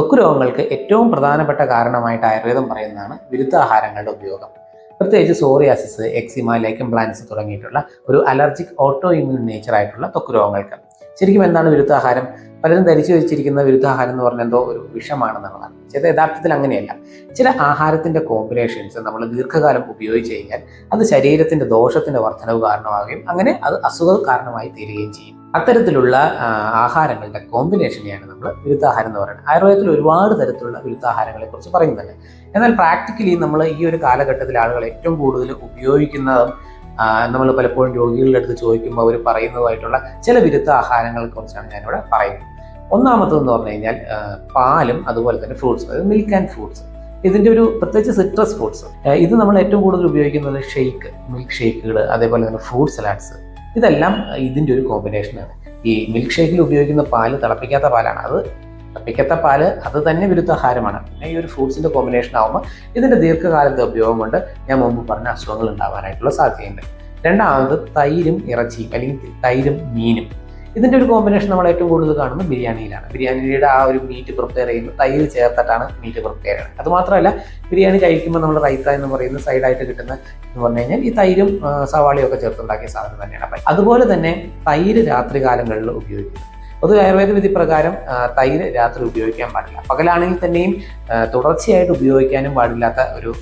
ത്വക്ക് രോഗങ്ങൾക്ക് ഏറ്റവും പ്രധാനപ്പെട്ട കാരണമായിട്ട് ആയുർവേദം പറയുന്നതാണ് വിരുദ്ധാഹാരങ്ങളുടെ ഉപയോഗം. പ്രത്യേകിച്ച് സോറിയാസിസ് എക്സിമ ലേക്കം പ്ലാൻസ് തുടങ്ങിയിട്ടുള്ള ഒരു അലർജിക് ഓട്ടോ ഇമ്മ്യൂൺ നേച്ചർ ആയിട്ടുള്ള ത്വക്ക് രോഗങ്ങൾക്ക് ശരിക്കും എന്താണ് വിരുദ്ധാഹാരം? പലരും ധരിച്ചു വെച്ചിരിക്കുന്ന വിരുദ്ധാഹാരം എന്ന് പറഞ്ഞാൽ എന്തോ ഒരു വിഷമാണെന്നുള്ളതാണ്. ചില യഥാർത്ഥത്തിൽ അങ്ങനെയല്ല. ചില ആഹാരത്തിന്റെ കോമ്പിനേഷൻസ് നമ്മൾ ദീർഘകാലം ഉപയോഗിച്ച് കഴിഞ്ഞാൽ അത് ശരീരത്തിന്റെ ദോഷത്തിന്റെ വർധനവ് കാരണമാവുകയും അങ്ങനെ അത് അസുഖ കാരണമായി തീരുകയും ചെയ്യും. അത്തരത്തിലുള്ള ആഹാരങ്ങളുടെ കോമ്പിനേഷനെയാണ് നമ്മൾ വിരുദ്ധാഹാരം എന്ന് പറയുന്നത്. ആയുർവേദത്തിൽ ഒരുപാട് തരത്തിലുള്ള വിരുദ്ധാഹാരങ്ങളെ കുറിച്ച് പറയുന്നുണ്ട്. എന്നാൽ പ്രാക്ടിക്കലി നമ്മൾ ഈ ഒരു കാലഘട്ടത്തിൽ ആളുകൾ ഏറ്റവും കൂടുതൽ ഉപയോഗിക്കുന്നതും നമ്മൾ പലപ്പോഴും രോഗികളുടെ അടുത്ത് ചോദിക്കുമ്പോൾ അവർ പറയുന്നതുമായിട്ടുള്ള ചില വിരുദ്ധ ആഹാരങ്ങളെ കുറിച്ചാണ് ഞാനിവിടെ പറയുന്നത്. ഒന്നാമത്തെന്ന് പറഞ്ഞു കഴിഞ്ഞാൽ പാലും അതുപോലെ തന്നെ ഫ്രൂട്ട്സ് അതായത് മിൽക്ക് ആൻഡ് ഫ്രൂട്ട്സ് ഇതിന്റെ ഒരു പ്രത്യേകിച്ച് സിട്രസ് ഫ്രൂട്ട്സ് ഇത് നമ്മൾ ഏറ്റവും കൂടുതൽ ഉപയോഗിക്കുന്നത് ഷെയ്ക്ക് മിൽക്ക് ഷെയ്ക്കുകൾ അതേപോലെ തന്നെ ഫ്രൂട്ട് സലാഡ്സ് ഇതെല്ലാം ഇതിന്റെ ഒരു കോമ്പിനേഷനാണ് ഈ മിൽക്ക് ഷേക്കിൽ ഉപയോഗിക്കുന്ന പാൽ തിളപ്പിക്കാത്ത പാലാണ്. അത് തിളപ്പിക്കാത്ത പാൽ അത് തന്നെ വിരുദ്ധാഹാരമാണ്. പിന്നെ ഈ ഒരു ഫ്രൂട്ട്സിന്റെ കോമ്പിനേഷൻ ആകുമ്പോൾ ഇതിന്റെ ദീർഘകാലത്തെ ഉപയോഗം കൊണ്ട് ഞാൻ മുമ്പ് പറഞ്ഞ അസുഖങ്ങൾ ഉണ്ടാവാനായിട്ടുള്ള സാധ്യതയുണ്ട്. രണ്ടാമത് തൈരും ഇറച്ചിയും അല്ലെങ്കിൽ തൈരും മീനും. ഇതിന്റെ ഒരു കോമ്പിനേഷൻ നമ്മൾ ഏറ്റവും കൂടുതൽ കാണുന്നത് ബിരിയാണിയിലാണ്. ബിരിയാണിയുടെ ആ ഒരു മീറ്റ് പ്രിപ്പയർ ചെയ്യുന്നത് തൈര് ചേർത്തിട്ടാണ് മീറ്റ് പ്രിപ്പയർ ചെയ്യുന്നത്. അതുമാത്രമല്ല ബിരിയാണി കഴിക്കുമ്പോൾ നമ്മൾ റൈത്ത എന്ന് പറയുന്ന സൈഡായിട്ട് കിട്ടുന്ന എന്ന് പറഞ്ഞു കഴിഞ്ഞാൽ ഈ തൈരും സവാളയും ഒക്കെ ചേർത്തുണ്ടാക്കിയ സാധനം തന്നെയാണ്. അപ്പം അതുപോലെ തന്നെ തൈര് രാത്രി കാലങ്ങളിൽ ഉപയോഗിക്കുന്നത് പൊതുവെ ആയുർവേദ വിധി പ്രകാരം തൈര് രാത്രി ഉപയോഗിക്കാൻ പാടില്ല. പകലാണെങ്കിൽ തന്നെയും തുടർച്ചയായിട്ട് ഉപയോഗിക്കാനും പാടില്ലാത്ത ഒരു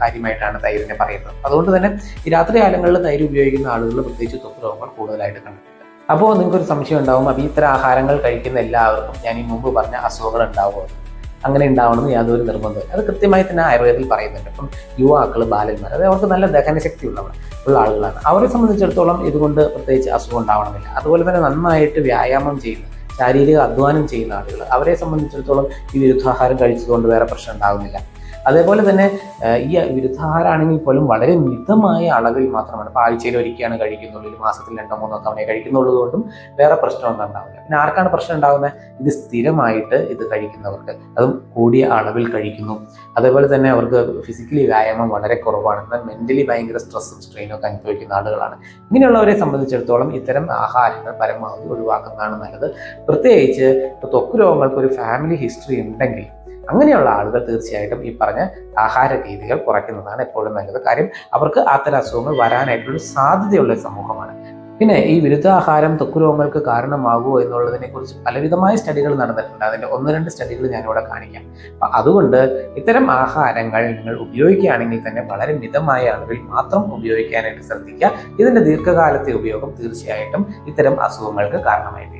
കാര്യമായിട്ടാണ് തൈരിനെ പറയുന്നത്. അതുകൊണ്ട് തന്നെ ഈ രാത്രി കാലങ്ങളിൽ തൈര് ഉപയോഗിക്കുന്ന ആളുകൾ പ്രത്യേകിച്ച് തൊപ്പ് രോഗങ്ങൾ കൂടുതലായിട്ട് കണ്ടിട്ടുണ്ട് അപ്പോൾ നിങ്ങൾക്കൊരു സംശയം ഉണ്ടാവും അപ്പോൾ ഇത്തരം ആഹാരങ്ങൾ കഴിക്കുന്ന എല്ലാവർക്കും ഞാൻ ഈ മുമ്പ് പറഞ്ഞ അസുഖങ്ങൾ ഉണ്ടാവുമോ? അങ്ങനെ ഉണ്ടാവണമെന്ന് യാതൊരു നിർബന്ധമില്ല അത് കൃത്യമായി തന്നെ ആയുർവേദത്തിൽ പറയുന്നുണ്ട്. അപ്പം യുവാക്കൾ ബാലന്മാർ അത് അവർക്ക് നല്ല ദഹനശക്തി ഉള്ളവർ ഉള്ള ആളുകളാണ്. അവരെ സംബന്ധിച്ചിടത്തോളം ഇതുകൊണ്ട് പ്രത്യേകിച്ച് അസുഖം ഉണ്ടാവണമെന്നില്ല. അതുപോലെ തന്നെ നന്നായിട്ട് വ്യായാമം ചെയ്യുന്ന ശാരീരിക അധ്വാനം ചെയ്യുന്ന ആളുകൾ അവരെ സംബന്ധിച്ചിടത്തോളം ഈ വിരുദ്ധാഹാരം കഴിച്ചതുകൊണ്ട് വേറെ പ്രശ്നം ഉണ്ടാകുന്നില്ല അതേപോലെ തന്നെ ഈ വിരുദ്ധാഹാരമാണെങ്കിൽ പോലും വളരെ മിതമായ അളവിൽ മാത്രമാണ് ഇപ്പോൾ ആഴ്ചയിൽ ഒരിക്കലാണ് കഴിക്കുന്നുള്ളൂ ഒരു മാസത്തിൽ രണ്ടോ മൂന്നോ തവണ കഴിക്കുന്നുള്ളത് കൊണ്ടും വേറെ പ്രശ്നമൊന്നും ഉണ്ടാവില്ല. പിന്നെ ആർക്കാണ് പ്രശ്നം ഉണ്ടാകുന്നത് ഇത് സ്ഥിരമായിട്ട് ഇത് കഴിക്കുന്നവർക്ക്. അതും കൂടിയ അളവിൽ കഴിക്കുന്നു. അതേപോലെ തന്നെ അവർക്ക് ഫിസിക്കലി വ്യായാമം വളരെ കുറവാണ്. എന്നാൽ മെന്റലി ഭയങ്കര സ്ട്രെസ്സും സ്ട്രെയിനും ഒക്കെ അനുഭവിക്കുന്ന ആളുകളാണ്. ഇങ്ങനെയുള്ളവരെ സംബന്ധിച്ചിടത്തോളം ഇത്തരം ആഹാരങ്ങൾ പരമാവധി ഒഴിവാക്കുന്നതാണ് നല്ലത്. പ്രത്യേകിച്ച് ഇപ്പോൾ ത്വക്ക് രോഗങ്ങൾക്ക് ഒരു ഫാമിലി ഹിസ്റ്ററി ഉണ്ടെങ്കിൽ അങ്ങനെയുള്ള ആളുകൾ തീർച്ചയായിട്ടും ഈ പറഞ്ഞ ആഹാര രീതികൾ കുറയ്ക്കുന്നതാണ് എപ്പോഴും നല്ലത്. കാര്യം അവർക്ക് അത്തരം അസുഖങ്ങൾ വരാനായിട്ടുള്ള സാധ്യതയുള്ള സമൂഹമാണ്. പിന്നെ ഈ വിരുദ്ധാഹാരം ത്വക്ക് രോഗങ്ങൾക്ക് കാരണമാകുമോ എന്നുള്ളതിനെ കുറിച്ച് പലവിധമായ സ്റ്റഡികൾ നടന്നിട്ടുണ്ട്. അതിന്റെ ഒന്ന് രണ്ട് സ്റ്റഡികൾ ഞാനിവിടെ കാണിക്കാം. അപ്പൊ അതുകൊണ്ട് ഇത്തരം ആഹാരങ്ങൾ നിങ്ങൾ ഉപയോഗിക്കുകയാണെങ്കിൽ തന്നെ വളരെ മിതമായ അളവിൽ മാത്രം ഉപയോഗിക്കാനായിട്ട് ശ്രദ്ധിക്കുക. ഇതിന്റെ ദീർഘകാലത്തെ ഉപയോഗം തീർച്ചയായിട്ടും ഇത്തരം അസുഖങ്ങൾക്ക് കാരണമായി